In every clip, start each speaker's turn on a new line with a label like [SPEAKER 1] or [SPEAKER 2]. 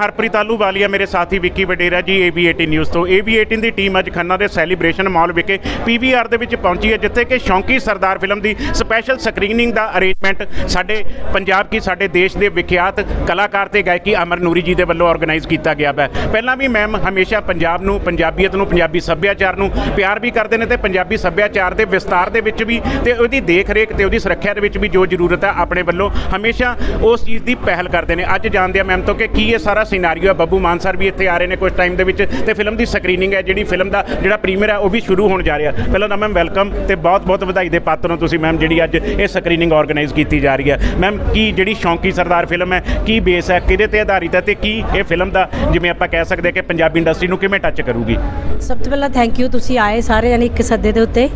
[SPEAKER 1] ਹਰਪ੍ਰੀਤ ਆਲੂ ਵਾਲੀਆ ਮੇਰੇ ਸਾਥੀ ਵਿੱਕੀ ਵਡੇਰਾ ਜੀ AV18 ਨਿਊਜ਼ ਤੋਂ। AV18 ਦੀ ਟੀਮ ਅੱਜ ਖੰਨਾ ਦੇ ਸੈਲੀਬ੍ਰੇਸ਼ਨ ਮਾਲ ਵਿਖੇ PVR ਦੇ ਵਿੱਚ ਪਹੁੰਚੀ ਹੈ, ਜਿੱਥੇ ਕਿ ਸ਼ੌਂਕੀ ਸਰਦਾਰ ਫਿਲਮ ਦੀ ਸਪੈਸ਼ਲ ਸਕਰੀਨਿੰਗ ਦਾ ਅਰੇਂਜਮੈਂਟ ਸਾਡੇ ਪੰਜਾਬ ਕੀ ਸਾਡੇ ਦੇਸ਼ ਦੇ ਵਿਖਿਆਤ ਕਲਾਕਾਰ ਤੇ ਗਾਇਕੀ ਅਮਰ ਨੂਰੀ ਜੀ ਦੇ ਵੱਲੋਂ ਆਰਗੇਨਾਈਜ਼ ਕੀਤਾ ਗਿਆ ਹੈ ਪਹਿਲਾਂ ਵੀ ਮੈਮ ਹਮੇਸ਼ਾ ਪੰਜਾਬ ਨੂੰ, ਪੰਜਾਬੀਅਤ ਨੂੰ, ਪੰਜਾਬੀ ਸੱਭਿਆਚਾਰ ਨੂੰ ਪਿਆਰ ਵੀ ਕਰਦੇ ਨੇ ਤੇ ਪੰਜਾਬੀ ਸੱਭਿਆਚਾਰ ਦੇ ਵਿਸਤਾਰ ਦੇ ਵਿੱਚ ਵੀ ਤੇ ਉਹਦੀ ਦੇਖ ਰੇਖ ਤੇ ਉਹਦੀ ਸੁਰੱਖਿਆ ਦੇ ਵਿੱਚ ਵੀ ਜੋ ਜ਼ਰੂਰਤ ਹੈ ਆਪਣੇ ਵੱਲੋਂ ਹਮੇਸ਼ਾ ਉਸ ਚੀਜ਼ ਦੀ ਪਹਿਲ ਕਰਦੇ ਨੇ। ਅੱਜ ਜਾਣਦੇ ਆ ਮੈਮ ਤੋਂ ਕਿ ਕੀ ਇਹ ਸਾਰਾ ਸਿਨੈਰੀਓ ਹੈ, ਬੱਬੂ ਮਾਨ ਸਰ ਵੀ ਇੱਥੇ ਆ ਰਹੇ ਨੇ ਕੁਝ ਟਾਈਮ ਦੇ ਵਿੱਚ ਤੇ ਫਿਲਮ ਦੀ ਸਕਰੀਨਿੰਗ ਹੈ, ਜਿਹੜੀ ਫਿਲਮ ਦਾ ਜਿਹੜਾ ਪ੍ਰੀਮੀਅਰ ਹੈ, ਉਹ ਵੀ ਸ਼ੁਰੂ ਹੋਣ ਜਾ ਰਿਹਾ। ਪਹਿਲਾਂ ਤਾਂ ਮੈਮ ਵੈਲਕਮ ਤੇ ਬਹੁਤ ਬਹੁਤ ਵਧਾਈ ਦੇ ਪਾਤਰ ਹੋ ਤੁਸੀਂ ਮੈਮ ਜਿਹੜੀ ਅੱਜ ਇਹ ਸਕਰੀਨਿੰਗ ਆਰਗੇਨਾਈਜ਼ ਕੀਤੀ ਜਾ ਰਹੀ ਹੈ। ਮੈਮ ਕੀ ਜਿਹੜੀ ਸ਼ੌਂਕੀ ਸਰਦਾਰ ਫਿਲਮ ਹੈ, ਕੀ ਬੇਸ ਹੈ, ਕਿਹਦੇ ਤੇ ਆਧਾਰਿਤ ਹੈ ਤੇ ਕੀ ਇਹ ਫਿਲਮ ਦਾ ਜਿਵੇਂ ਆਪਾਂ ਕਹਿ ਸਕਦੇ ਹਾਂ ਕਿ ਪੰਜਾਬੀ ਇੰਡਸਟਰੀ ਨੂੰ ਕਿਵੇਂ ਟੱਚ ਕਰੂਗੀ?
[SPEAKER 2] ਸਭ ਤੋਂ ਪਹਿਲਾਂ ਥੈਂਕ ਯੂ ਤੁਸੀਂ ਆਏ ਸਾਰੇ ਜਣੇ ਇੱਕ ਸੱਦੇ ਦੇ ਉੱਤੇ।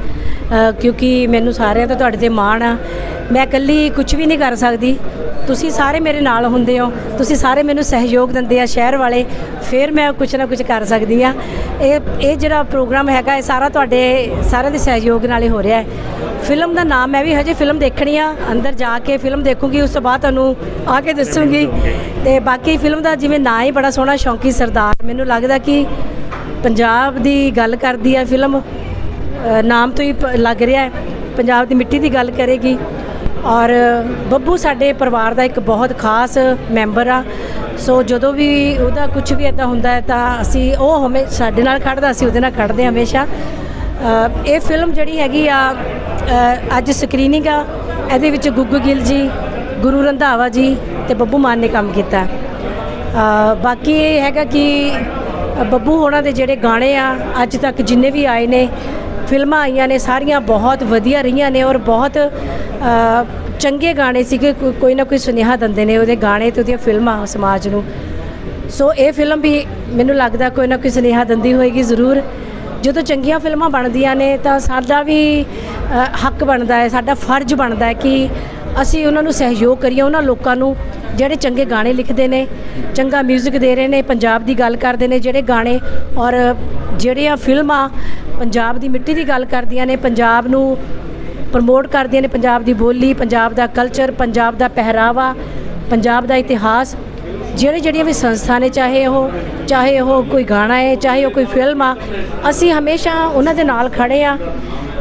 [SPEAKER 2] ਕਿਉਂਕਿ ਮੈਨੂੰ ਸਾਰਿਆਂ ਤੋਂ ਤੁਹਾਡੇ ਤੇ ਮਾਣ ਆ। ਮੈਂ ਇਕੱਲੀ ਕੁਝ ਵੀ ਨਹੀਂ ਕਰ ਸਕਦੀ। ਤੁਸੀਂ ਸਾਰੇ ਮੇਰੇ ਨਾਲ ਹੁੰਦੇ ਹੋ, ਤੁਸੀਂ ਸਾਰੇ ਮੈਨੂੰ ਸਹਿਯੋਗ ਦਿੰਦੇ ਆ ਸ਼ਹਿਰ ਵਾਲੇ ਫਿਰ ਮੈਂ ਕੁਝ ਨਾ ਕੁਝ ਕਰ ਸਕਦੀ ਆ। ਇਹ ਇਹ ਜਿਹੜਾ ਪ੍ਰੋਗਰਾਮ ਹੈਗਾ ਇਹ ਸਾਰਾ ਤੁਹਾਡੇ ਸਾਰਿਆਂ ਦੇ ਸਹਿਯੋਗ ਨਾਲ ਹੀ ਹੋ ਰਿਹਾ ਹੈ। ਫਿਲਮ ਦਾ ਨਾਮ ਮੈਂ ਵੀ ਹਜੇ ਫਿਲਮ ਦੇਖਣੀ ਆ ਅੰਦਰ ਜਾ ਕੇ ਫਿਲਮ ਦੇਖੂੰਗੀ ਉਸ ਤੋਂ ਬਾਅਦ ਤੁਹਾਨੂੰ ਆ ਕੇ ਦੱਸੂੰਗੀ। ਤੇ ਬਾਕੀ ਫਿਲਮ ਦਾ ਜਿਵੇਂ ਨਾਂ ਹੀ ਬੜਾ ਸੋਹਣਾ ਸ਼ੌਂਕੀ ਸਰਦਾਰ ਮੈਨੂੰ ਲੱਗਦਾ ਕਿ ਪੰਜਾਬ ਦੀ ਗੱਲ ਕਰਦੀ ਹੈ ਫਿਲਮ ਨਾਮ ਤੋਂ ਹੀ ਲੱਗ ਰਿਹਾ ਹੈ। ਪੰਜਾਬ ਦੀ ਮਿੱਟੀ ਦੀ ਗੱਲ ਕਰੇਗੀ। ਔਰ ਬੱਬੂ ਸਾਡੇ ਪਰਿਵਾਰ ਦਾ ਇੱਕ ਬਹੁਤ ਖਾਸ ਮੈਂਬਰ ਆ। ਸੋ ਜਦੋਂ ਵੀ ਉਹਦਾ ਕੁਝ ਵੀ ਇਦਾਂ ਹੁੰਦਾ ਹੈ ਤਾਂ ਅਸੀਂ ਉਹ ਹਮੇ, ਸਾਡੇ ਨਾਲ ਖੜਦਾ ਅਸੀਂ ਉਹਦੇ ਨਾਲ ਖੜਦੇ ਹਾਂ ਹਮੇਸ਼ਾ। ਇਹ ਫਿਲਮ ਜਿਹੜੀ ਹੈਗੀ ਆ ਅੱਜ ਸਕਰੀਨਿੰਗ ਆ। ਇਹਦੇ ਵਿੱਚ ਗੁੱਗੂ ਗਿੱਲ ਜੀ, ਗੁਰੂ ਰੰਧਾਵਾ ਜੀ ਤੇ ਬੱਬੂ ਮਾਨ ਨੇ ਕੰਮ ਕੀਤਾ। ਬਾਕੀ ਇਹ ਹੈਗਾ ਕਿ ਬੱਬੂ ਹੋਣਾ ਦੇ ਜਿਹੜੇ ਗਾਣੇ ਆ, ਅੱਜ ਤੱਕ ਜਿੰਨੇ ਵੀ ਆਏ ਨੇ, ਫਿਲਮਾਂ ਆਈਆਂ ਨੇ, ਸਾਰੀਆਂ ਬਹੁਤ ਵਧੀਆ ਰਹੀਆਂ ਨੇ ਔਰ ਬਹੁਤ ਚੰਗੇ ਗਾਣੇ ਸੀਗੇ ਕੋਈ- ਕੋਈ ਨਾ ਕੋਈ ਸੁਨੇਹਾ ਦਿੰਦੇ ਨੇ ਉਹਦੇ ਗਾਣੇ ਤੇ ਉਹਦੀਆਂ ਫਿਲਮਾਂ ਸਮਾਜ ਨੂੰ। ਸੋ ਇਹ ਫਿਲਮ ਵੀ ਮੈਨੂੰ ਲੱਗਦਾ ਕੋਈ ਨਾ ਕੋਈ ਸੁਨੇਹਾ ਦਿੰਦੀ ਹੋਏਗੀ ਜ਼ਰੂਰ। ਜਦੋਂ ਚੰਗੀਆਂ ਫਿਲਮਾਂ ਬਣਦੀਆਂ ਨੇ ਤਾਂ ਸਾਡਾ ਵੀ ਹੱਕ ਬਣਦਾ ਹੈ, ਸਾਡਾ ਫਰਜ਼ ਬਣਦਾ ਹੈ ਕਿ ਅਸੀਂ ਉਹਨਾਂ ਨੂੰ ਸਹਿਯੋਗ ਕਰੀਏ, ਉਹਨਾਂ ਲੋਕਾਂ ਨੂੰ ਜਿਹੜੇ ਚੰਗੇ ਗਾਣੇ ਲਿਖਦੇ ਨੇ, ਚੰਗਾ 뮤직 ਦੇ ਰਹੇ ਨੇ, ਪੰਜਾਬ ਦੀ ਗੱਲ ਕਰਦੇ ਨੇ ਜਿਹੜੇ ਗਾਣੇ ਔਰ ਜਿਹੜੀਆਂ ਫਿਲਮਾਂ ਪੰਜਾਬ ਦੀ ਮਿੱਟੀ ਦੀ ਗੱਲ ਕਰਦੀਆਂ ਨੇ, ਪੰਜਾਬ ਨੂੰ ਪ੍ਰਮੋਟ ਕਰਦੀਆਂ ਨੇ ਪੰਜਾਬ ਦੀ ਬੋਲੀ, ਪੰਜਾਬ ਦਾ ਕਲਚਰ ਪੰਜਾਬ ਦਾ ਪਹਿਰਾਵਾ, ਪੰਜਾਬ ਦਾ ਇਤਿਹਾਸ। ਜਿਹੜੇ ਜਿਹੜੀਆਂ ਵੀ ਸੰਸਥਾ ਨੇ, ਚਾਹੇ ਉਹ ਚਾਹੇ ਉਹ ਕੋਈ ਗਾਣਾ ਹੈ, ਚਾਹੇ ਉਹ ਕੋਈ ਫਿਲਮ ਆ, ਅਸੀਂ ਹਮੇਸ਼ਾ ਉਹਨਾਂ ਦੇ ਨਾਲ ਖੜੇ ਆ।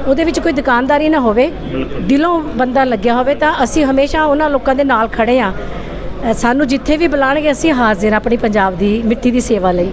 [SPEAKER 2] ਉਹਦੇ ਵਿੱਚ ਕੋਈ ਦੁਕਾਨਦਾਰੀ ਨਾ ਹੋਵੇ, ਦਿਲੋਂ ਬੰਦਾ ਲੱਗਿਆ ਹੋਵੇ ਤਾਂ ਅਸੀਂ ਹਮੇਸ਼ਾ ਉਹਨਾਂ ਲੋਕਾਂ ਦੇ ਨਾਲ ਖੜੇ ਆ। ਸਾਨੂੰ ਜਿੱਥੇ ਵੀ ਬੁਲਾਣਗੇ ਅਸੀਂ ਹਾਜ਼ਰ ਹਾਂ ਆਪਣੀ ਪੰਜਾਬ ਦੀ ਮਿੱਟੀ ਦੀ ਸੇਵਾ ਲਈ।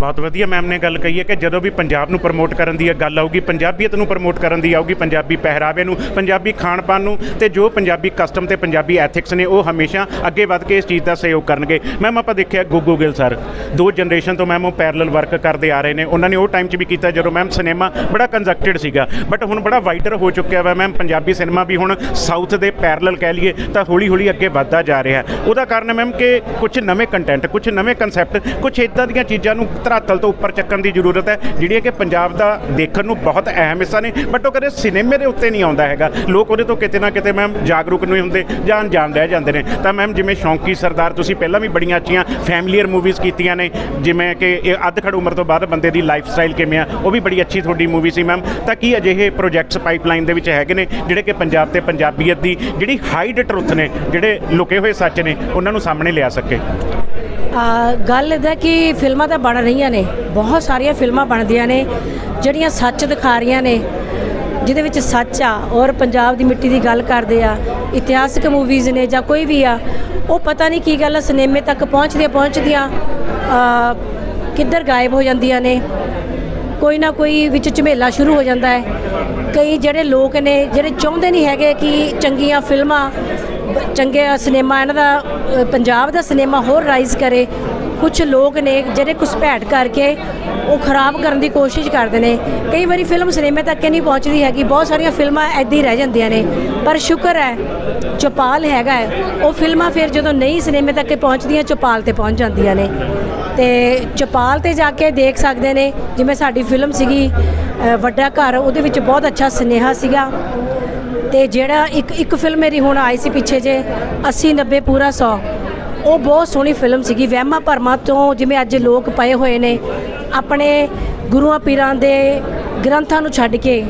[SPEAKER 1] ਬਹੁਤ ਵਧੀਆ ਮੈਮ ਨੇ ਗੱਲ ਕਹੀ ਹੈ ਕਿ ਜਦੋਂ ਵੀ ਪੰਜਾਬ ਨੂੰ ਪ੍ਰਮੋਟ ਕਰਨ ਦੀ ਗੱਲ ਆਊਗੀ, ਪੰਜਾਬੀਅਤ ਨੂੰ ਪ੍ਰਮੋਟ ਕਰਨ ਦੀ ਆਊਗੀ, ਪੰਜਾਬੀ ਪਹਿਰਾਵੇ ਨੂੰ, ਪੰਜਾਬੀ ਖਾਣ ਪਾਣ ਨੂੰ ਤੇ ਜੋ ਪੰਜਾਬੀ ਕਸਟਮ ਤੇ ਪੰਜਾਬੀ ਐਥਿਕਸ ਨੇ ਉਹ ਹਮੇਸ਼ਾ ਅੱਗੇ ਵੱਧ ਕੇ ਇਸ ਚੀਜ਼ ਦਾ ਸਹਿਯੋਗ ਕਰਨਗੇ। ਮੈਮ ਆਪਾਂ ਦੇਖਿਆ ਗੁੱਗੂ ਗਿੱਲ ਸਰ ਦੋ ਜਨਰੇਸ਼ਨ ਤੋਂ ਮੈਮ ਉਹ ਪੈਰਲਲ ਵਰਕ ਕਰਦੇ ਆ ਰਹੇ ਨੇ। ਉਹਨਾਂ ਨੇ ਉਹ ਟਾਈਮ 'ਚ ਵੀ ਕੀਤਾ ਜਦੋਂ ਮੈਮ ਸਿਨੇਮਾ ਬੜਾ ਕੰਜਕਟਡ ਸੀਗਾ। ਬਟ ਹੁਣ ਬੜਾ ਵਾਈਡਰ ਹੋ ਚੁੱਕਿਆ ਵਾ ਮੈਮ ਪੰਜਾਬੀ ਸਿਨੇਮਾ ਵੀ ਹੁਣ ਸਾਊਥ ਦੇ ਪੈਰਲਲ ਕਹਿ ਲਈਏ ਤਾਂ ਹੌਲੀ ਹੌਲੀ ਅੱਗੇ ਵੱਧਦਾ ਜਾ ਰਿਹਾ। ਉਹਦਾ ਕਾਰਨ ਮੈਮ ਕਿ ਕੁਝ ਨਵੇਂ ਕੰਟੈਂਟ ਕੁਝ ਨਵੇਂ ਕਨਸੈਪਟ ਕੁਝ ਇਦਾਂ ਦੀਆਂ ਚੀਜ਼ਾਂ ਨੂੰ ਧਰਾਤਲ ਤੋਂ ਉੱਪਰ ਚੱਕਣ ਦੀ ਜ਼ਰੂਰਤ ਹੈ। ਜਿਹੜੀਆਂ ਕਿ ਪੰਜਾਬ ਦਾ ਦੇਖਣ ਨੂੰ ਬਹੁਤ ਅਹਿਮ ਹਿੱਸਾ ਨੇ ਬਟ ਉਹ ਕਦੇ ਸਿਨੇਮੇ ਦੇ ਉੱਤੇ ਨਹੀਂ ਆਉਂਦਾ ਹੈਗਾ। ਲੋਕ ਉਹਦੇ ਤੋਂ ਕਿਤੇ ਨਾ ਕਿਤੇ ਮੈਮ ਜਾਗਰੂਕ ਨਹੀਂ ਹੁੰਦੇ, ਜਾਂ ਅਣਜਾਣ ਰਹਿ ਜਾਂਦੇ ਨੇ। ਤਾਂ ਮੈਮ ਜਿਵੇਂ ਸ਼ੌਂਕੀ ਸਰਦਾਰ, ਤੁਸੀਂ ਪਹਿਲਾਂ ਵੀ ਬੜੀਆਂ ਅੱਛੀਆਂ ਫੈਮਲੀਅਰ ਮੂਵੀਜ਼ ਕੀਤੀਆਂ ਨੇ, ਜਿਵੇਂ ਕਿ ਇਹ ਅੱਧ ਖੜ ਉਮਰ ਤੋਂ ਬਾਅਦ ਬੰਦੇ ਦੀ ਲਾਈਫ ਸਟਾਈਲ ਕਿਵੇਂ ਆ, ਉਹ ਵੀ ਬੜੀ ਅੱਛੀ ਤੁਹਾਡੀ ਮੂਵੀ ਸੀ ਮੈਮ ਤਾਂ ਕੀ ਅਜਿਹੇ ਪ੍ਰੋਜੈਕਟਸ ਪਾਈਪਲਾਈਨ ਦੇ ਵਿੱਚ ਹੈਗੇ ਨੇ, ਜਿਹੜੇ ਕਿ ਪੰਜਾਬ ਤੇ ਪੰਜਾਬੀਅਤ ਦੀ ਜਿਹੜੀ ਹਾਈਡ ਟਰੁੱਥ ਨੇ, ਜਿਹੜੇ ਲੁਕੇ ਹੋਏ ਸੱਚ ਨੇ, ਉਹਨਾਂ ਨੂੰ ਸਾਹਮਣੇ ਲਿਆ ਸਕੇ?
[SPEAKER 2] ਗੱਲ ਇਹਦਾ ਕਿ ਫਿਲਮਾਂ ਤਾਂ ਬਣ ਰਹੀਆਂ ਨੇ, ਬਹੁਤ ਸਾਰੀਆਂ ਫਿਲਮਾਂ ਬਣਦੀਆਂ ਨੇ, ਜਿਹੜੀਆਂ ਸੱਚ ਦਿਖਾ ਰਹੀਆਂ ਨੇ, ਜਿਹਦੇ ਵਿੱਚ ਸੱਚ ਆ, ਔਰ ਪੰਜਾਬ ਦੀ ਮਿੱਟੀ ਦੀ ਗੱਲ ਕਰਦੇ ਆ, ਇਤਿਹਾਸਕ ਮੂਵੀਜ਼ ਨੇ ਜਾਂ ਕੋਈ ਵੀ ਆ, ਉਹ ਪਤਾ ਨਹੀਂ ਕੀ ਗੱਲ ਸਿਨੇਮੇ ਤੱਕ ਪਹੁੰਚਦੀਆਂ ਪਹੁੰਚਦੀਆਂ ਕਿੱਧਰ ਗਾਇਬ ਹੋ ਜਾਂਦੀਆਂ ਨੇ, ਕੋਈ ਨਾ ਕੋਈ ਵਿੱਚ ਝਮੇਲਾ ਸ਼ੁਰੂ ਹੋ ਜਾਂਦਾ ਹੈ। ਕਈ ਜਿਹੜੇ ਲੋਕ ਨੇ, ਜਿਹੜੇ ਚਾਹੁੰਦੇ ਨਹੀਂ ਹੈਗੇ ਕਿ ਚੰਗੀਆਂ ਫਿਲਮਾਂ, ਚੰਗੇ ਸਿਨੇਮਾ, ਇਹਨਾਂ ਦਾ ਪੰਜਾਬ ਦਾ ਸਿਨੇਮਾ ਹੋਰ ਰਾਈਜ਼ ਕਰੇ ਕੁਝ ਲੋਕ ਨੇ ਜਿਹੜੇ ਘੁਸਪੈਠ ਕਰਕੇ ਉਹ ਖਰਾਬ ਕਰਨ ਦੀ ਕੋਸ਼ਿਸ਼ ਕਰਦੇ ਨੇ। ਕਈ ਵਾਰੀ ਫਿਲਮ ਸਿਨੇਮੇ ਤੱਕ ਨਹੀਂ ਪਹੁੰਚਦੀ ਹੈਗੀ, ਬਹੁਤ ਸਾਰੀਆਂ ਫਿਲਮਾਂ ਐਦਾਂ ਹੀ ਰਹਿ ਜਾਂਦੀਆਂ ਨੇ। ਪਰ ਸ਼ੁਕਰ ਹੈ, ਚੌਪਾਲ ਹੈਗਾ ਹੈ। ਉਹ ਫਿਲਮਾਂ ਫਿਰ ਜਦੋਂ ਨਹੀਂ ਸਿਨੇਮੇ ਤੱਕ ਪਹੁੰਚਦੀਆਂ, ਚੌਪਾਲ ਤੇ ਪਹੁੰਚ ਜਾਂਦੀਆਂ ਨੇ। ਤੇ ਚੌਪਾਲ ਤੇ ਜਾ ਕੇ ਦੇਖ ਸਕਦੇ ਨੇ, ਜਿਵੇਂ ਸਾਡੀ ਫਿਲਮ ਸੀਗੀ ਵੱਡਾ ਘਰ, ਉਹਦੇ ਵਿੱਚ ਬਹੁਤ ਅੱਛਾ ਸੁਨੇਹਾ ਸੀਗਾ। ਤੇ ਜਿਹੜਾ ਇੱਕ ਇੱਕ ਫਿਲਮ ਮੇਰੀ ਹੁਣ ਆਈ ਸੀ ਪਿੱਛੇ ਜੇ 80 90 ਪੂਰਾ 100 ਉਹ ਬਹੁਤ ਸੋਹਣੀ ਫਿਲਮ ਸੀਗੀ। ਵਹਿਮਾਂ ਭਰਮਾਂ ਤੋਂ ਜਿਵੇਂ ਅੱਜ ਲੋਕ ਪਏ ਹੋਏ ਨੇ, ਆਪਣੇ ਗੁਰੂਆਂ ਪੀਰਾਂ ਦੇ ਗ੍ਰੰਥਾਂ ਨੂੰ ਛੱਡ ਕੇ,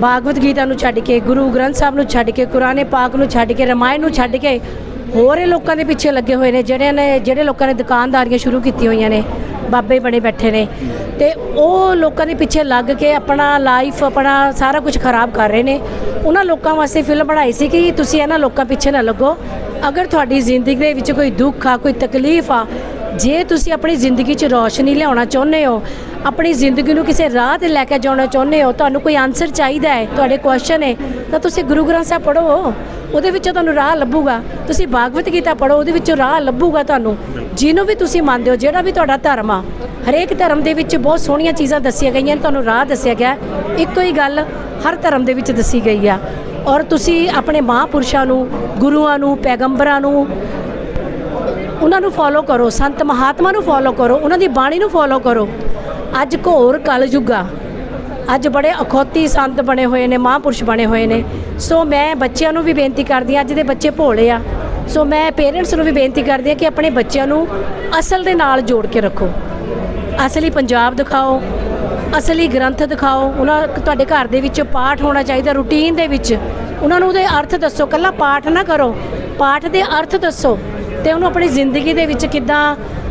[SPEAKER 2] ਭਾਗਵਤ ਗੀਤਾ ਨੂੰ ਛੱਡ ਕੇ, ਗੁਰੂ ਗ੍ਰੰਥ ਸਾਹਿਬ ਨੂੰ ਛੱਡ ਕੇ, ਕੁਰਾਨੇ ਪਾਕ ਨੂੰ ਛੱਡ ਕੇ, ਰਮਾਇਣ ਨੂੰ ਛੱਡ ਕੇ, ਹੋਰ ਲੋਕਾਂ ਦੇ ਪਿੱਛੇ ਲੱਗੇ ਹੋਏ ਨੇ, ਜਿਹੜਿਆਂ ਨੇ, ਜਿਹੜੇ ਲੋਕਾਂ ਨੇ ਦੁਕਾਨਦਾਰੀਆਂ ਸ਼ੁਰੂ ਕੀਤੀਆਂ ਹੋਈਆਂ ਨੇ। ਬਾਬੇ ਬਣੇ ਬੈਠੇ ਨੇ। ਤੇ ਉਹ ਲੋਕਾਂ ਦੇ ਪਿੱਛੇ ਲੱਗ ਕੇ ਆਪਣਾ ਲਾਈਫ ਆਪਣਾ ਸਾਰਾ ਕੁਝ ਖਰਾਬ ਕਰ ਰਹੇ ਨੇ। ਉਹਨਾਂ ਲੋਕਾਂ ਵਾਸਤੇ ਫਿਲਮ ਬਣਾਈ ਸੀ ਕਿ ਤੁਸੀਂ ਇਹਨਾਂ ਲੋਕਾਂ ਪਿੱਛੇ ਨਾ ਲੱਗੋ। ਅਗਰ ਤੁਹਾਡੀ ਜ਼ਿੰਦਗੀ ਦੇ ਵਿੱਚ ਕੋਈ ਦੁੱਖ ਆ, ਕੋਈ ਤਕਲੀਫ ਆ, ਜੇ ਤੁਸੀਂ ਆਪਣੀ ਜ਼ਿੰਦਗੀ 'ਚ ਰੌਸ਼ਨੀ ਲਿਆਉਣਾ ਚਾਹੁੰਦੇ ਹੋ ਆਪਣੀ ਜ਼ਿੰਦਗੀ ਨੂੰ ਕਿਸੇ ਰਾਹ ਤੇ ਲੈ ਕੇ ਜਾਣਾ ਚਾਹੁੰਦੇ ਹੋ? ਤੁਹਾਨੂੰ ਕੋਈ ਆਨਸਰ ਚਾਹੀਦਾ ਹੈ? ਤੁਹਾਡੇ ਕੁਐਸਚਨ ਹੈ। ਤਾਂ ਤੁਸੀਂ ਗੁਰੂ ਗ੍ਰੰਥ ਸਾਹਿਬ ਪੜ੍ਹੋ। ਉਹਦੇ ਵਿੱਚੋਂ ਤੁਹਾਨੂੰ ਰਾਹ ਲੱਭੂਗਾ। ਤੁਸੀਂ ਭਾਗਵਤ ਗੀਤਾ ਪੜ੍ਹੋ, ਉਹਦੇ ਵਿੱਚੋਂ ਰਾਹ ਲੱਭੂਗਾ ਤੁਹਾਨੂੰ। ਜਿਹਨੂੰ ਵੀ ਤੁਸੀਂ ਮੰਨਦੇ ਹੋ, ਜਿਹੜਾ ਵੀ ਤੁਹਾਡਾ ਧਰਮ ਆ, ਹਰੇਕ ਧਰਮ ਦੇ ਵਿੱਚ ਬਹੁਤ ਸੋਹਣੀਆਂ ਚੀਜ਼ਾਂ ਦੱਸੀਆਂ ਗਈਆਂ ਨੇ, ਤੁਹਾਨੂੰ ਰਾਹ ਦੱਸਿਆ ਗਿਆ ਇੱਕੋ ਹੀ ਗੱਲ ਹਰ ਧਰਮ ਦੇ ਵਿੱਚ ਦੱਸੀ ਗਈ ਆ। ਔਰ ਤੁਸੀਂ ਆਪਣੇ ਮਹਾਂਪੁਰਸ਼ਾਂ ਨੂੰ, ਗੁਰੂਆਂ ਨੂੰ, ਪੈਗੰਬਰਾਂ ਨੂੰ, ਉਹਨਾਂ ਨੂੰ ਫੋਲੋ ਕਰੋ। ਸੰਤ ਮਹਾਤਮਾ ਨੂੰ ਫੋਲੋ ਕਰੋ। ਉਹਨਾਂ ਦੀ ਬਾਣੀ ਨੂੰ ਫੋਲੋ ਕਰੋ। ਅੱਜ ਘੋਰ ਕਲਯੁੱਗ ਅੱਜ ਬੜੇ ਅਖੌਤੀ ਸੰਤ ਬਣੇ ਹੋਏ ਨੇ, ਮਹਾਂਪੁਰਸ਼ ਬਣੇ ਹੋਏ ਨੇ। ਸੋ ਮੈਂ ਬੱਚਿਆਂ ਨੂੰ ਵੀ ਬੇਨਤੀ ਕਰਦੀ ਹਾਂ, ਅੱਜ ਦੇ ਬੱਚੇ ਭੋਲੇ ਆ। ਸੋ ਮੈਂ ਪੇਰੈਂਟਸ ਨੂੰ ਵੀ ਬੇਨਤੀ ਕਰਦੀ ਹਾਂ ਕਿ ਆਪਣੇ ਬੱਚਿਆਂ ਨੂੰ ਅਸਲ ਦੇ ਨਾਲ ਜੋੜ ਕੇ ਰੱਖੋ। ਅਸਲੀ ਪੰਜਾਬ ਦਿਖਾਓ, ਅਸਲੀ ਗ੍ਰੰਥ ਦਿਖਾਓ। ਉਹਨਾਂ ਤੁਹਾਡੇ ਘਰ ਦੇ ਵਿੱਚ ਪਾਠ ਹੋਣਾ ਚਾਹੀਦਾ, ਰੂਟੀਨ ਦੇ ਵਿੱਚ। ਉਹਨਾਂ ਨੂੰ ਉਹਦੇ ਅਰਥ ਦੱਸੋ। ਕੱਲਾ ਪਾਠ ਨਾ ਕਰੋ, ਪਾਠ ਦੇ ਅਰਥ ਦੱਸੋ। ਤੇ ਉਹਨੂੰ ਆਪਣੀ ਜ਼ਿੰਦਗੀ ਦੇ ਵਿੱਚ ਕਿੱਦਾਂ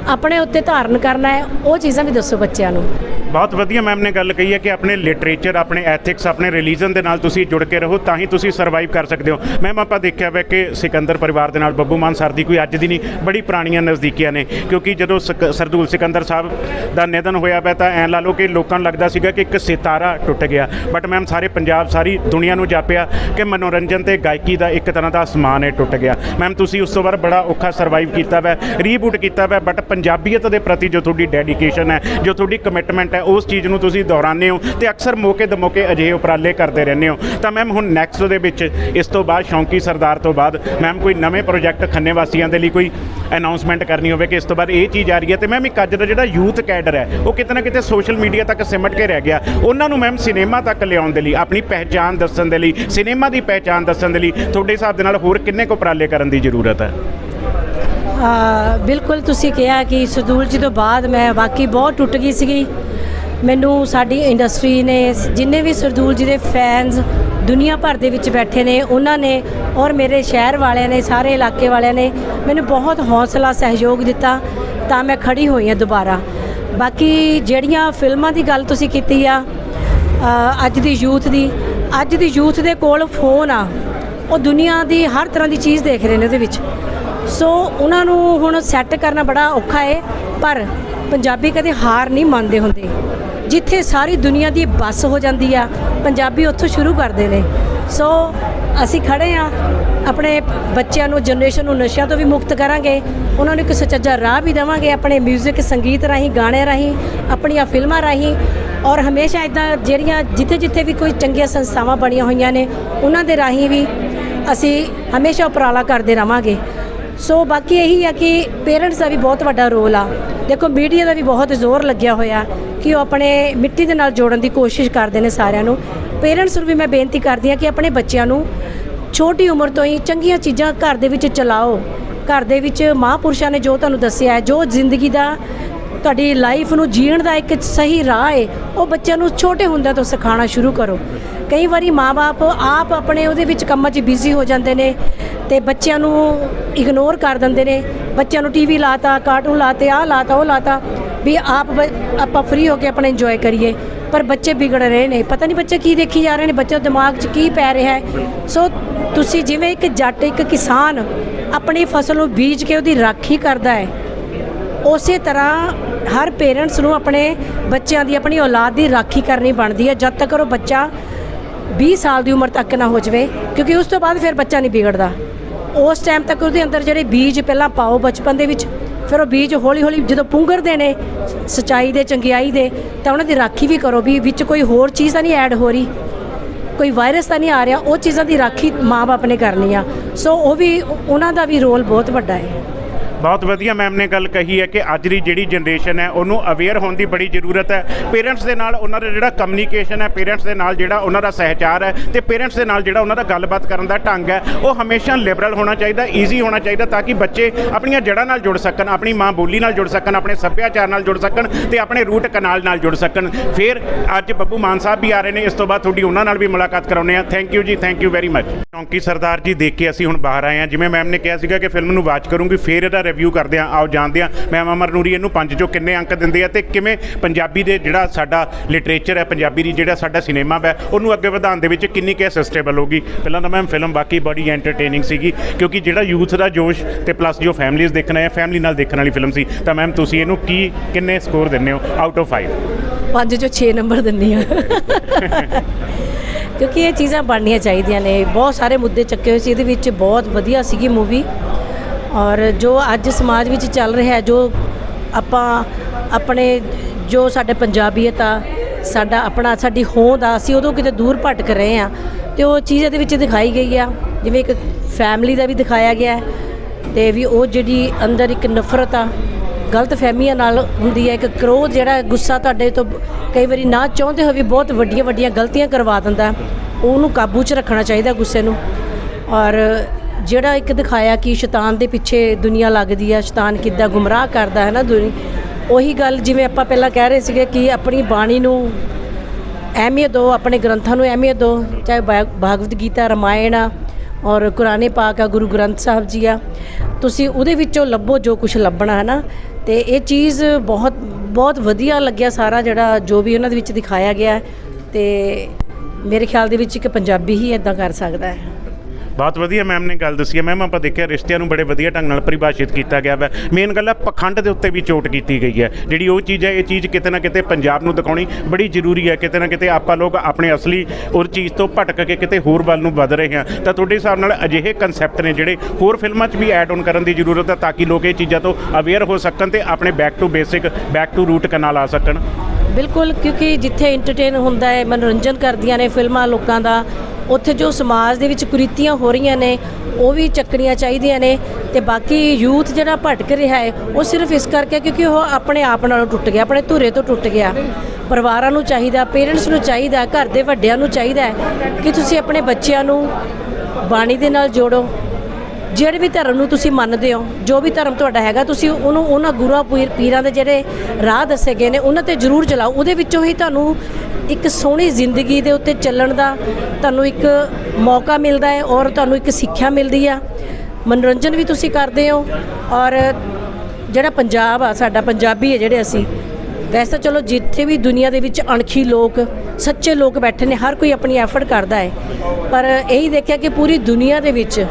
[SPEAKER 2] ਆਪਣੇ ਉੱਤੇ ਧਾਰਨ ਕਰਨਾ ਹੈ, ਉਹ ਚੀਜ਼ਾਂ ਵੀ ਦੱਸੋ ਬੱਚਿਆਂ ਨੂੰ।
[SPEAKER 1] ਬਹੁਤ ਵਧੀਆ ਮੈਮ ਨੇ ਗੱਲ ਕਹੀ ਹੈ ਕਿ ਆਪਣੇ ਲਿਟਰੇਚਰ ਆਪਣੇ ਐਥਿਕਸ ਆਪਣੇ ਰਿਲੀਜਨ ਦੇ ਨਾਲ ਤੁਸੀਂ ਜੁੜ ਕੇ ਰਹੋ, ਤਾਂ ਹੀ ਤੁਸੀਂ ਸਰਵਾਈਵ ਕਰ ਸਕਦੇ ਹੋ। ਮੈਮ, ਆਪਾਂ ਦੇਖਿਆ ਵਾ ਕਿ ਸਿਕੰਦਰ ਪਰਿਵਾਰ ਦੇ ਨਾਲ ਬੱਬੂ ਮਾਨ ਸਰ ਦੀ ਕੋਈ ਅੱਜ ਦੀ ਨਹੀਂ, ਬੜੀ ਪੁਰਾਣੀਆਂ ਨਜ਼ਦੀਕੀਆਂ ਨੇ, ਕਿਉਂਕਿ ਜਦੋਂ ਸਿਕ- ਸਰਦੂਲ ਸਿਕੰਦਰ ਸਾਹਿਬ ਦਾ ਨਿਧਨ ਹੋਇਆ ਵਾ, ਤਾਂ ਐਂ ਲਾ ਲਓ ਕਿ ਲੋਕਾਂ ਨੂੰ ਲੱਗਦਾ ਸੀਗਾ ਕਿ ਇੱਕ ਸਿਤਾਰਾ ਟੁੱਟ ਗਿਆ। ਬਟ ਮੈਮ, ਸਾਰੇ ਪੰਜਾਬ, ਸਾਰੀ ਦੁਨੀਆ ਨੂੰ ਜਾਪਿਆ ਕਿ ਮਨੋਰੰਜਨ ਤੇ ਗਾਇਕੀ ਦਾ ਇੱਕ ਤਰ੍ਹਾਂ ਦਾ ਅਸਮਾਨ ਹੈ ਟੁੱਟ ਗਿਆ। ਮੈਮ, ਤੁਸੀਂ ਉਸ ਤੋਂ ਬਾਅਦ ਬੜਾ ਔਖਾ ਸਰਵਾਈਵ ਕੀਤਾ ਵਾ ਰੀਬੂਟ ਕੀਤਾ ਵੈ ਬਟ ਪੰਜਾਬੀਅਤ ਦੇ ਪ੍ਰਤੀ ਜੋ ਤੁਹਾਡੀ ਡੈਡੀਕੇਸ਼ਨ ਹੈ, ਜੋ ਤੁਹਾਡੀ ਕਮਿਟਮੈਂਟ ਹੈ ਉਸ ਚੀਜ਼ ਨੂੰ ਤੁਸੀਂ ਦੁਹਰਾਉਂਦੇ ਹੋ ਤੇ ਅਕਸਰ ਮੌਕੇ ਦੇ ਮੌਕੇ ਅਜਿਹੇ ਉਪਰਾਲੇ ਕਰਦੇ ਰਹਿੰਦੇ ਹੋ। ਤਾਂ ਮੈਮ ਹੁਣ ਨੈਕਸਟ ਦੇ ਵਿੱਚ, ਇਸ ਤੋਂ ਬਾਅਦ ਸ਼ੌਂਕੀ ਸਰਦਾਰ ਤੋਂ ਬਾਅਦ ਮੈਮ ਕੋਈ ਨਵੇਂ ਪ੍ਰੋਜੈਕਟ ਖੰਨੇ ਵਾਸੀਆਂ ਦੇ ਲਈ ਕੋਈ ਅਨਾਉਂਸਮੈਂਟ ਕਰਨੀ ਹੋਵੇ ਕਿ ਇਸ ਤੋਂ ਬਾਅਦ ਇਹ ਚੀਜ਼ ਆ ਰਹੀ ਹੈ। ਤੇ ਮੈਮ ਇੱਕ ਅੱਜ ਦਾ ਜਿਹੜਾ ਯੂਥ ਕੈਡਰ ਹੈ, ਉਹ ਕਿਤੇ ਨਾ ਕਿਤੇ ਸੋਸ਼ਲ ਮੀਡੀਆ ਤੱਕ ਸਿਮਟ ਕੇ ਰਹਿ ਗਿਆ। ਉਹਨਾਂ ਨੂੰ ਮੈਮ ਸਿਨੇਮਾ ਤੱਕ ਲਿਆਉਣ ਦੇ ਲਈ, ਆਪਣੀ ਪਹਿਚਾਣ ਦੱਸਣ ਦੇ ਲਈ, ਸਿਨੇਮਾ ਦੀ ਪਹਿਚਾਣ ਦੱਸਣ ਦੇ ਲਈ, ਤੁਹਾਡੇ ਹਿਸਾਬ ਦੇ ਨਾਲ ਹੋਰ ਕਿੰਨੇ ਕੁ ਉਪਰਾਲੇ ਕਰਨ ਦੀ ਜ਼ਰੂਰਤ ਹੈ?
[SPEAKER 2] ਬਿਲਕੁਲ ਤੁਸੀਂ ਕਿਹਾ ਕਿ ਸਰਦੂਲ ਜੀ ਤੋਂ ਬਾਅਦ ਮੈਂ ਵਾਕਈ ਬਹੁਤ ਟੁੱਟ ਗਈ ਸੀਗੀ। ਮੈਨੂੰ ਸਾਡੀ ਇੰਡਸਟਰੀ ਨੇ, ਜਿੰਨੇ ਵੀ ਸਰਦੂਲ ਜੀ ਦੇ ਫੈਨਸ ਦੁਨੀਆ ਭਰ ਦੇ ਵਿੱਚ ਬੈਠੇ ਨੇ, ਉਹਨਾਂ ਨੇ ਔਰ ਮੇਰੇ ਸ਼ਹਿਰ ਵਾਲਿਆਂ ਨੇ, ਸਾਰੇ ਇਲਾਕੇ ਵਾਲਿਆਂ ਨੇ ਮੈਨੂੰ ਬਹੁਤ ਹੌਸਲਾ, ਸਹਿਯੋਗ ਦਿੱਤਾ, ਤਾਂ ਮੈਂ ਖੜੀ ਹੋਈ ਹਾਂ ਦੁਬਾਰਾ। ਬਾਕੀ ਜਿਹੜੀਆਂ ਫਿਲਮਾਂ ਦੀ ਗੱਲ ਤੁਸੀਂ ਕੀਤੀ ਆ ਅੱਜ ਦੀ ਯੂਥ ਦੀ, ਅੱਜ ਦੀ ਯੂਥ ਦੇ ਕੋਲ ਫੋਨ ਆ, ਉਹ ਦੁਨੀਆ ਦੀ ਹਰ ਤਰ੍ਹਾਂ ਦੀ ਚੀਜ਼ ਦੇਖ ਰਹੇ ਨੇ ਉਹਦੇ ਵਿੱਚ। ਸੋ ਉਹਨਾਂ ਨੂੰ ਹੁਣ ਸੈੱਟ ਕਰਨਾ ਬੜਾ ਔਖਾ ਏ, ਪਰ ਪੰਜਾਬੀ ਕਦੇ ਹਾਰ ਨਹੀਂ ਮੰਨਦੇ ਹੁੰਦੇ। ਜਿੱਥੇ ਸਾਰੀ ਦੁਨੀਆ ਦੀ ਬੱਸ ਹੋ ਜਾਂਦੀ ਆ, ਪੰਜਾਬੀ ਉੱਥੋਂ ਸ਼ੁਰੂ ਕਰਦੇ ਨੇ। ਸੋ ਅਸੀਂ ਖੜੇ ਆ, ਆਪਣੇ ਬੱਚਿਆਂ ਨੂੰ ਜਨਰੇਸ਼ਨ ਨੂੰ ਨਸ਼ਿਆਂ ਤੋਂ ਵੀ ਮੁਕਤ ਕਰਾਂਗੇ। ਉਹਨਾਂ ਨੂੰ ਇੱਕ ਸੁਚੱਜਾ ਰਾਹ ਵੀ ਦੇਵਾਂਗੇ, ਆਪਣੇ 뮤직 ਸੰਗੀਤ ਰਾਹੀਂ ਗਾਣੇ ਰਾਹੀਂ, ਆਪਣੀਆਂ ਫਿਲਮਾਂ ਰਾਹੀਂ। ਔਰ ਹਮੇਸ਼ਾ ਇਦਾਂ ਜਿਹੜੀਆਂ ਜਿੱਥੇ ਜਿੱਥੇ ਵੀ ਕੋਈ ਚੰਗੀਆਂ ਸੰਸਥਾਵਾਂ ਬਣੀਆਂ ਹੋਈਆਂ ਨੇ, ਉਹਨਾਂ ਦੇ ਰਾਹੀਂ ਵੀ ਅਸੀਂ ਹਮੇਸ਼ਾ ਉਪਰਾਲਾ ਕਰਦੇ ਰਵਾਂਗੇ। ਸੋ ਬਾਕੀ ਇਹੀ ਆ ਕਿ ਪੇਰੈਂਟਸ ਦਾ ਵੀ ਬਹੁਤ ਵੱਡਾ ਰੋਲ ਆ। ਦੇਖੋ ਮੀਡੀਆ ਦਾ ਵੀ ਬਹੁਤ ਜ਼ੋਰ ਲੱਗਿਆ ਹੋਇਆ ਕਿ ਉਹ ਆਪਣੇ ਮਿੱਟੀ ਦੇ ਨਾਲ ਜੋੜਨ ਦੀ ਕੋਸ਼ਿਸ਼ ਕਰਦੇ ਨੇ ਸਾਰਿਆਂ ਨੂੰ। ਪੇਰੈਂਟਸ ਨੂੰ ਵੀ ਮੈਂ ਬੇਨਤੀ ਕਰਦੀ ਹਾਂ ਕਿ ਆਪਣੇ ਬੱਚਿਆਂ ਨੂੰ ਛੋਟੀ ਉਮਰ ਤੋਂ ਹੀ ਚੰਗੀਆਂ ਚੀਜ਼ਾਂ ਘਰ ਦੇ ਵਿੱਚ ਚਲਾਓ। ਘਰ ਦੇ ਵਿੱਚ ਮਹਾਂਪੁਰਸ਼ਾਂ ਨੇ ਜੋ ਤੁਹਾਨੂੰ ਦੱਸਿਆ ਹੈ, ਜੋ ਜ਼ਿੰਦਗੀ ਦਾ ਤੁਹਾਡੀ ਲਾਈਫ ਨੂੰ ਜੀਣ ਦਾ ਇੱਕ ਸਹੀ ਰਾਹ ਹੈ, ਉਹ ਬੱਚਿਆਂ ਨੂੰ ਛੋਟੇ ਹੁੰਦਿਆਂ ਤੋਂ ਸਿਖਾਉਣਾ ਸ਼ੁਰੂ ਕਰੋ। ਕਈ ਵਾਰੀ ਮਾਪੇ ਆਪ ਆਪਣੇ ਉਹਦੇ ਵਿੱਚ ਕੰਮਾਂ 'ਚ ਬਿਜ਼ੀ ਹੋ ਜਾਂਦੇ ਨੇ ਤੇ ਬੱਚਿਆਂ ਨੂੰ ਇਗਨੋਰ ਕਰ ਦਿੰਦੇ ਨੇ। ਬੱਚਿਆਂ ਨੂੰ ਟੀਵੀ ਲਾਤਾ ਕਾਰਟੂਨ ਲਾਤੇ, ਆਹ ਲਾਤਾ, ਉਹ ਲਾਤਾ ਵੀ ਆਪ ਬ- ਆਪਾਂ ਫ੍ਰੀ ਹੋ ਕੇ ਆਪਣਾ ਇੰਜੋਏ ਕਰੀਏ। ਪਰ ਬੱਚੇ ਵਿਗੜ ਰਹੇ ਨੇ। ਪਤਾ ਨਹੀਂ ਬੱਚੇ ਕੀ ਦੇਖੀ ਜਾ ਰਹੇ ਨੇ। ਬੱਚੇ ਦੇ ਦਿਮਾਗ 'ਚ ਕੀ ਪੈ ਰਿਹਾ ਹੈ। ਸੋ ਤੁਸੀਂ ਜਿਵੇਂ ਇੱਕ ਜੱਟ, ਇੱਕ ਕਿਸਾਨ ਆਪਣੀ ਫਸਲ ਨੂੰ ਬੀਜ ਕੇ ਉਹਦੀ ਰਾਖੀ ਕਰਦਾ ਹੈ, ਉਸੇ ਤਰ੍ਹਾਂ ਹਰ ਪੇਰੈਂਟਸ ਨੂੰ ਆਪਣੇ ਬੱਚਿਆਂ ਦੀ, ਆਪਣੀ ਔਲਾਦ ਦੀ ਰਾਖੀ ਕਰਨੀ ਬਣਦੀ ਹੈ। ਜਦ ਤੱਕ ਉਹ ਬੱਚਾ 20 ਸਾਲ ਦੀ ਉਮਰ ਤੱਕ ਨਾ ਹੋ ਜਾਵੇ, ਕਿਉਂਕਿ ਉਸ ਤੋਂ ਬਾਅਦ ਫਿਰ ਬੱਚਾ ਨਹੀਂ ਵਿਗੜਦਾ। ਉਸ ਟਾਈਮ ਤੱਕ ਉਹਦੇ ਅੰਦਰ ਜਿਹੜੇ ਬੀਜ ਪਹਿਲਾਂ ਪਾਓ ਬਚਪਨ ਦੇ ਵਿੱਚ, ਫਿਰ ਉਹ ਬੀਜ ਹੌਲੀ ਹੌਲੀ ਜਦੋਂ ਪੁੰਗਰਦੇ ਨੇ, ਸਚਾਈ ਦੇ, ਚੰਗਿਆਈ ਦੇ, ਤਾਂ ਉਹਨਾਂ ਦੀ ਰਾਖੀ ਵੀ ਕਰੋ ਵੀ ਵਿੱਚ ਕੋਈ ਹੋਰ ਚੀਜ਼ ਤਾਂ ਨਹੀਂ ਐਡ ਹੋ ਰਹੀ। ਕੋਈ ਵਾਇਰਸ ਤਾਂ ਨਹੀਂ ਆ ਰਿਹਾ, ਉਹ ਚੀਜ਼ਾਂ ਦੀ ਰਾਖੀ ਮਾਂ-ਬਾਪ ਨੇ ਕਰਨੀ ਆ। ਸੋ ਉਹ ਵੀ, ਉਹਨਾਂ ਦਾ ਵੀ ਰੋਲ ਬਹੁਤ ਵੱਡਾ ਹੈ।
[SPEAKER 1] ਬਹੁਤ ਵਧੀਆ ਮੈਮ ਨੇ ਗੱਲ ਕਹੀ ਹੈ ਕਿ ਅੱਜ ਦੀ ਜਿਹੜੀ ਜਨਰੇਸ਼ਨ ਹੈ, ਉਹਨੂੰ ਅਵੇਅਰ ਹੋਣ ਦੀ ਬੜੀ ਜ਼ਰੂਰਤ ਹੈ। ਪੇਰੈਂਟਸ ਦੇ ਨਾਲ ਉਹਨਾਂ ਦਾ ਜਿਹੜਾ ਕਮਿਊਨੀਕੇਸ਼ਨ ਹੈ ਪੇਰੈਂਟਸ ਦੇ ਨਾਲ ਜਿਹੜਾ ਉਹਨਾਂ ਦਾ ਸਹਿਚਾਰ ਹੈ ਤੇ ਪੇਰੈਂਟਸ ਦੇ ਨਾਲ ਜਿਹੜਾ ਉਹਨਾਂ ਦਾ ਗੱਲਬਾਤ ਕਰਨ ਦਾ ਢੰਗ ਹੈ, ਉਹ ਹਮੇਸ਼ਾ ਲਿਬਰਲ ਹੋਣਾ ਚਾਹੀਦਾ ਈਜ਼ੀ ਹੋਣਾ ਚਾਹੀਦਾ ਤਾਂ ਕਿ ਬੱਚੇ ਆਪਣੀਆਂ ਜੜ੍ਹਾਂ ਨਾਲ ਜੁੜ ਸਕਣ, ਆਪਣੀ ਮਾਂ ਬੋਲੀ ਨਾਲ ਜੁੜ ਸਕਣ, ਆਪਣੇ ਸੱਭਿਆਚਾਰ ਨਾਲ ਜੁੜ ਸਕਣ ਤੇ ਆਪਣੇ ਰੂਟ ਕਨਾਲ ਨਾਲ ਜੁੜ ਸਕਣ। ਫਿਰ ਅੱਜ ਬੱਬੂ ਮਾਨ ਸਾਹਿਬ ਵੀ ਆ ਰਹੇ ਨੇ, ਇਸ ਤੋਂ ਬਾਅਦ ਤੁਹਾਡੀ ਉਹਨਾਂ ਨਾਲ ਵੀ ਮੁਲਾਕਾਤ ਕਰਾਉਨੇ ਆ ਥੈਂਕ ਯੂ ਜੀ ਥੈਂਕ ਯੂ ਵੈਰੀ ਮੱਚ ਚੌਂਕੀ ਸਰਦਾਰ ਜੀ ਦੇਖ ਕੇ ਅਸੀਂ ਹੁਣ ਬਾਹਰ ਆਏ ਹਾਂ। ਜਿਵੇਂ ਮੈਮ ਨੇ ਕਿਹਾ ਸੀਗਾ ਕਿ ਫਿਲਮ ਨੂੰ ਵਾਚ ਕਰੂੰਗੀ, ਫਿਰ ਇਹਦਾ ਰਿਵਿਊ ਕਰਦੇ ਹਾਂ, ਆਓ ਜਾਣਦੇ ਹਾਂ। ਮੈਮ ਅਮਰ ਨੂਰੀ, ਇਹਨੂੰ ਪੰਜ ਚੋਂ ਕਿੰਨੇ ਅੰਕ ਦਿੰਦੇ ਆ ਤੇ ਕਿਵੇਂ ਪੰਜਾਬੀ ਦੇ ਜਿਹੜਾ ਸਾਡਾ ਲਿਟਰੇਚਰ ਹੈ, ਪੰਜਾਬੀ ਦੀ ਜਿਹੜਾ ਸਾਡਾ ਸਿਨੇਮਾ ਹੈ, ਉਹਨੂੰ ਅੱਗੇ ਵਧਾਉਣ ਦੇ ਵਿੱਚ ਕਿੰਨੀ ਕੁ ਸਸਟੇਬਲ ਹੋਗੀ ਪਹਿਲਾਂ ਤਾਂ ਮੈਮ ਫਿਲਮ ਬਾਕੀ ਬੜੀ ਐਂਟਰਟੇਨਿੰਗ ਸੀਗੀ, ਕਿਉਂਕਿ ਜਿਹੜਾ ਯੂਥ ਦਾ ਜੋਸ਼ ਤੇ ਪਲੱਸ ਜੋ ਫੈਮਲੀਜ਼ ਦੇਖਣਾ ਹੈ ਫੈਮਲੀ ਨਾਲ ਦੇਖਣ ਵਾਲੀ ਫਿਲਮ ਸੀ। ਤਾਂ ਮੈਮ, ਤੁਸੀਂ ਇਹਨੂੰ ਕੀ, ਕਿੰਨੇ ਸਕੋਰ ਦਿੰਦੇ ਹੋ ਆਊਟ ਆਫ 5
[SPEAKER 2] ਪੰਜ ਜੋ 6 ਨੰਬਰ ਦਿੰਨੀ ਆ ਕਿਉਂਕਿ ਇਹ ਚੀਜ਼ਾਂ ਬਣਨੀਆਂ ਚਾਹੀਦੀਆਂ ਨੇ। ਬਹੁਤ ਸਾਰੇ ਮੁੱਦੇ ਚੱਕੇ ਹੋਏ ਸੀ, ਇਹਦੇ ਵਿੱਚ ਬਹੁਤ ਵਧੀਆ ਸੀਗੀ ਮੂਵੀ ਔਰ ਜੋ ਅੱਜ ਸਮਾਜ ਵਿੱਚ ਚੱਲ ਰਿਹਾ ਹੈ, ਜੋ ਆਪਾਂ ਆਪਣੇ, ਜੋ ਸਾਡੇ ਪੰਜਾਬੀਅਤ ਆ, ਸਾਡਾ ਆਪਣਾ, ਸਾਡੀ ਹੋਂਦ ਆ, ਅਸੀਂ ਉਦੋਂ ਕਿਤੇ ਦੂਰ ਭਟਕ ਰਹੇ ਆ ਤੇ ਉਹ ਚੀਜ਼ ਇਹਦੇ ਵਿੱਚ ਦਿਖਾਈ ਗਈ ਆ। ਜਿਵੇਂ ਇੱਕ ਫੈਮਿਲੀ ਦਾ ਵੀ ਦਿਖਾਇਆ ਗਿਆ ਹੈ ਤੇ ਵੀ ਉਹ ਜਿਹੜੀ ਅੰਦਰ ਇੱਕ ਨਫ਼ਰਤ ਆ, ਗਲਤ ਫਹਿਮੀਆਂ ਨਾਲ ਹੁੰਦੀ ਹੈ, ਇੱਕ ਕ੍ਰੋਧ ਜਿਹੜਾ ਗੁੱਸਾ ਤੁਹਾਡੇ ਤੋਂ ਕਈ ਵਾਰੀ ਨਾ ਚਾਹੁੰਦੇ ਹੋਏ ਵੀ ਬਹੁਤ ਵੱਡੀਆਂ ਵੱਡੀਆਂ ਗਲਤੀਆਂ ਕਰਵਾ ਦਿੰਦਾ ਉਹਨੂੰ ਕਾਬੂ 'ਚ ਰੱਖਣਾ ਚਾਹੀਦਾ ਗੁੱਸੇ ਨੂੰ। ਔਰ ਜਿਹੜਾ ਇੱਕ ਦਿਖਾਇਆ ਕਿ ਸ਼ੈਤਾਨ ਦੇ ਪਿੱਛੇ ਦੁਨੀਆ ਲੱਗਦੀ ਹੈ ਸ਼ੈਤਾਨ ਕਿੱਦਾਂ ਗੁੰਮਰਾਹ ਕਰਦਾ ਹੈ ਨਾ ਦੁਨੀ, ਉਹੀ ਗੱਲ ਜਿਵੇਂ ਆਪਾਂ ਪਹਿਲਾਂ ਕਹਿ ਰਹੇ ਸੀਗੇ ਕਿ ਆਪਣੀ ਬਾਣੀ ਨੂੰ ਅਹਿਮੀਅਤ ਦਿਓ, ਆਪਣੇ ਗ੍ਰੰਥਾਂ ਨੂੰ ਅਹਿਮੀਅਤ ਦਿਓ, ਚਾਹੇ ਭਾ- ਭਾਗਵਤ ਗੀਤਾ, ਰਾਮਾਇਣ ਆ ਔਰ ਕੁਰਾਨੇ ਪਾਕ ਆ, ਗੁਰੂ ਗ੍ਰੰਥ ਸਾਹਿਬ ਜੀ ਆ, ਤੁਸੀਂ ਉਹਦੇ ਵਿੱਚੋਂ ਲੱਭੋ ਜੋ ਕੁਝ ਲੱਭਣਾ ਹੈ ਨਾ, ਤੇ ਇਹ ਚੀਜ਼ ਬਹੁਤ ਬਹੁਤ ਵਧੀਆ ਲੱਗਿਆ ਸਾਰਾ ਜਿਹੜਾ ਜੋ ਵੀ ਉਹਨਾਂ ਦੇ ਵਿੱਚ ਦਿਖਾਇਆ ਗਿਆ ਹੈ, ਤੇ ਮੇਰੇ ਖਿਆਲ ਦੇ ਵਿੱਚ ਇੱਕ ਪੰਜਾਬੀ ਹੀ ਇਦਾਂ ਕਰ ਸਕਦਾ ਹੈ।
[SPEAKER 1] ਬਹੁਤ ਵਧੀਆ ਮੈਮ ਨੇ ਗੱਲ ਦੱਸੀ ਹੈ। ਮੈਮ ਆਪਾਂ ਦੇਖਿਆ ਰਿਸ਼ਤਿਆਂ ਨੂੰ ਬੜੇ ਵਧੀਆ ਢੰਗ ਨਾਲ ਪਰਿਭਾਸ਼ਿਤ ਕੀਤਾ ਗਿਆ ਹੈ ਮੇਨ ਗੱਲ ਹੈ ਪਖੰਡ ਦੇ ਉੱਤੇ ਵੀ ਚੋਟ ਕੀਤੀ ਗਈ ਹੈ। ਜਿਹੜੀ ਉਹ ਚੀਜ਼ ਹੈ, ਇਹ ਚੀਜ਼ ਕਿਤੇ ਨਾ ਕਿਤੇ ਪੰਜਾਬ ਨੂੰ ਦਿਖਾਉਣੀ ਬੜੀ ਜ਼ਰੂਰੀ ਹੈ। ਕਿਤੇ ਨਾ ਕਿਤੇ ਆਪਾਂ ਲੋਕ ਆਪਣੇ ਅਸਲੀ ਉਹ ਚੀਜ਼ ਤੋਂ ਭਟਕ ਕੇ ਕਿਤੇ ਹੋਰ ਵੱਲ ਨੂੰ ਵਧ ਰਹੇ ਹਾਂ। ਤਾਂ ਤੁਹਾਡੇ ਹਿਸਾਬ ਨਾਲ ਅਜਿਹੇ ਕਨਸੈਪਟ ਨੇ ਜਿਹੜੇ ਹੋਰ ਫਿਲਮਾਂ 'ਚ ਵੀ ਐਡ ਆਨ ਕਰਨ ਦੀ ਜ਼ਰੂਰਤ ਹੈ ਤਾਂ ਕਿ ਲੋਕ ਇਹ ਚੀਜ਼ਾਂ ਤੋਂ ਅਵੇਅਰ ਹੋ ਸਕਣ ਤੇ ਆਪਣੇ back to basic back to root ਕਨਾਲ ਆ ਸਕਣ?
[SPEAKER 2] ਬਿਲਕੁਲ, ਕਿਉਂਕਿ ਜਿੱਥੇ ਐਂਟਰਟੇਨ ਹੁੰਦਾ ਹੈ, ਮਨੋਰੰਜਨ ਕਰਦੀਆਂ ਨੇ ਫਿਲਮਾਂ ਲੋਕਾਂ ਦਾ ਉੱਥੇ ਜੋ ਸਮਾਜ ਦੇ ਵਿੱਚ ਕੁਰੀਤੀਆਂ ਹੋ ਰਹੀਆਂ ਨੇ, ਉਹ ਵੀ ਚੱਕਣੀਆਂ ਚਾਹੀਦੀਆਂ ਨੇ ਤੇ ਬਾਕੀ ਯੂਥ ਜਿਹੜਾ ਭਟਕ ਰਿਹਾ ਹੈ, ਉਹ ਸਿਰਫ ਇਸ ਕਰਕੇ ਕਿਉਂਕਿ ਉਹ ਆਪਣੇ ਆਪ ਨਾਲੋਂ ਟੁੱਟ ਗਿਆ, ਆਪਣੇ ਧੁਰੇ ਤੋਂ ਟੁੱਟ ਗਿਆ। ਪਰਿਵਾਰਾਂ ਨੂੰ ਚਾਹੀਦਾ, ਪੇਰੈਂਟਸ ਨੂੰ ਚਾਹੀਦਾ, ਘਰ ਦੇ ਵੱਡਿਆਂ ਨੂੰ ਚਾਹੀਦਾ ਕਿ ਤੁਸੀਂ ਆਪਣੇ ਬੱਚਿਆਂ ਨੂੰ ਬਾਣੀ ਦੇ ਨਾਲ ਜੋੜੋ। ਜਿਹੜੇ ਵੀ ਧਰਮ ਨੂੰ ਤੁਸੀਂ ਮੰਨਦੇ ਹੋ, ਜੋ ਵੀ ਧਰਮ ਤੁਹਾਡਾ ਹੈਗਾ, ਤੁਸੀਂ ਉਹਨੂੰ ਉਹਨਾਂ ਗੁਰੂਆਂ, ਪੀਰ ਪੀਰਾਂ ਦੇ ਜਿਹੜੇ ਰਾਹ ਦੱਸੇ ਗਏ ਨੇ, ਉਹਨਾਂ ਤੇ ਜ਼ਰੂਰ ਚਲਾਓ ਉਹਦੇ ਵਿੱਚੋਂ ਹੀ ਤੁਹਾਨੂੰ ਇੱਕ ਸੋਹਣੀ ਜ਼ਿੰਦਗੀ ਦੇ ਉੱਤੇ ਚੱਲਣ ਦਾ ਤੁਹਾਨੂੰ ਇੱਕ ਮੌਕਾ ਮਿਲਦਾ ਹੈ ਔਰ ਤੁਹਾਨੂੰ ਇੱਕ ਸਿੱਖਿਆ ਮਿਲਦੀ ਆ। ਮਨੋਰੰਜਨ ਵੀ ਤੁਸੀਂ ਕਰਦੇ ਹੋ ਔਰ ਜਿਹੜਾ ਪੰਜਾਬ ਆ, ਸਾਡਾ ਪੰਜਾਬੀ ਹੈ ਜਿਹੜੇ ਅਸੀਂ, ਵੈਸੇ ਚਲੋ ਜਿੱਥੇ ਵੀ ਦੁਨੀਆ ਦੇ ਵਿੱਚ ਅਣਖੀ ਲੋਕ, ਸੱਚੇ ਲੋਕ ਬੈਠੇ ਨੇ, ਹਰ ਕੋਈ ਆਪਣੀ ਐਫਰਟ ਕਰਦਾ ਹੈ। ਪਰ ਇਹੀ ਦੇਖਿਆ ਕਿ ਪੂਰੀ ਦੁਨੀਆ ਦੇ ਵਿੱਚ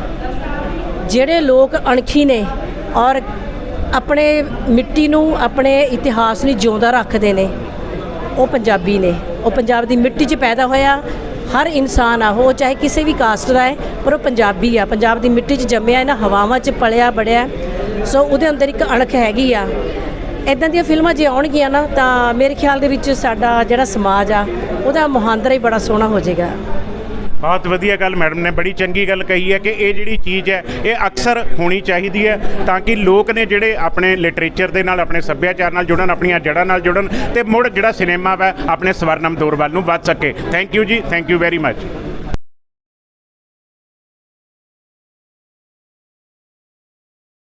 [SPEAKER 2] ਜਿਹੜੇ ਲੋਕ ਅਣਖੀ ਨੇ ਔਰ ਆਪਣੇ ਮਿੱਟੀ ਨੂੰ, ਆਪਣੇ ਇਤਿਹਾਸ ਨੂੰ ਜਿਉਂਦਾ ਰੱਖਦੇ ਨੇ ਉਹ ਪੰਜਾਬੀ ਨੇ। ਉਹ ਪੰਜਾਬ ਦੀ ਮਿੱਟੀ 'ਚ ਪੈਦਾ ਹੋਇਆ। ਹਰ ਇਨਸਾਨ ਆ, ਉਹ ਚਾਹੇ ਕਿਸੇ ਵੀ ਕਾਸਟ ਦਾ ਹੈ, ਪਰ ਉਹ ਪੰਜਾਬੀ ਆ। ਪੰਜਾਬ ਦੀ ਮਿੱਟੀ 'ਚ ਜੰਮਿਆ, ਇਹਨਾਂ ਹਵਾਵਾਂ 'ਚ ਪਲਿਆ, ਬੜਿਆ। ਸੋ ਉਹਦੇ ਅੰਦਰ ਇੱਕ ਅਣਖ ਹੈਗੀ ਆ। ਇਦਾਂ ਦੀਆਂ ਫਿਲਮਾਂ ਜੇ ਆਉਣਗੀਆਂ ਨਾ, ਤਾਂ ਮੇਰੇ ਖਿਆਲ ਦੇ ਵਿੱਚ ਸਾਡਾ ਜਿਹੜਾ ਸਮਾਜ ਆ, ਉਹਦਾ ਮੁਹਾਂਦਰਾ ਹੀ ਬੜਾ ਸੋਹਣਾ ਹੋ ਜਾਏਗਾ।
[SPEAKER 1] ਬਹੁਤ ਵਧੀਆ ਗੱਲ ਮੈਡਮ ਨੇ ਬੜੀ ਚੰਗੀ ਗੱਲ ਕਹੀ ਹੈ ਕਿ ਇਹ ਜਿਹੜੀ ਚੀਜ਼ ਹੈ, ਇਹ ਅਕਸਰ ਹੋਣੀ ਚਾਹੀਦੀ ਹੈ ਤਾਂ ਕਿ ਲੋਕ ਨੇ ਜਿਹੜੇ ਆਪਣੇ ਲਿਟਰੇਚਰ ਦੇ ਨਾਲ, ਆਪਣੇ ਸੱਭਿਆਚਾਰ ਨਾਲ ਜੁੜਨ, ਆਪਣੀਆਂ ਜੜ੍ਹਾਂ ਨਾਲ ਜੁੜਨ ਤੇ ਮੁੜ ਜਿਹੜਾ ਸਿਨੇਮਾ ਵਾ ਆਪਣੇ ਸਵਰਨਮ ਦੌਰ ਵੱਲ ਨੂੰ ਵੱਧ ਸਕੇ। ਥੈਂਕ ਯੂ ਜੀ ਥੈਂਕ ਯੂ ਵੈਰੀ ਮੱਚ